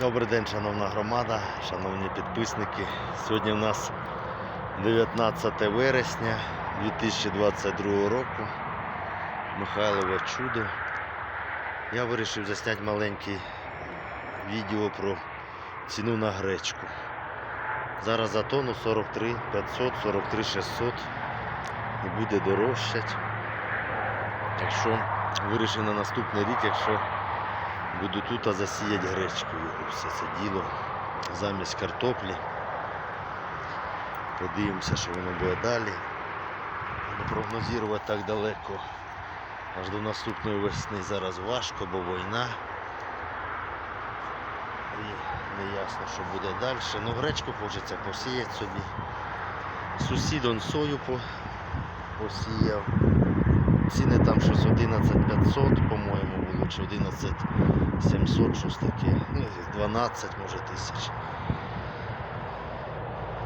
Добрий день, шановна громада, шановні підписники. Сьогодні у нас 19 вересня 2022 року. Михайлове чудо. Я вирішив засняти маленьке відео про ціну на гречку. Зараз за тонну 43 500, 43 600 і буде дорожчать. Якщо вирішив на наступний рік, якщо Буду тут засіяти гречкою все це діло замість картоплі. Подивимося, що воно буде далі. Не прогнозувати так далеко. Аж до наступної весни зараз важко, бо війна. І не ясно, що буде далі. Ну гречку хочеться посіяти собі. Сусід он сою по- посіяв. Ціни там щось 11500, по-моєму, було, чи 11700, щось таке. Ну, 12, може, тисяч.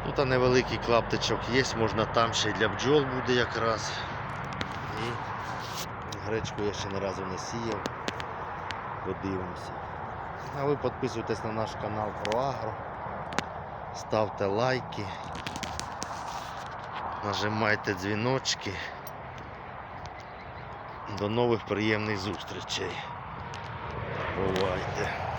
Тут невеликий клаптичок є, можна там ще й для бджол буде якраз. І гречку я ще ні разу не сіяв. Подивимося. А ви підписуйтесь на наш канал про Агро. Ставте лайки. Нажимайте дзвіночки. До нових приємних зустрічей. Oh wide.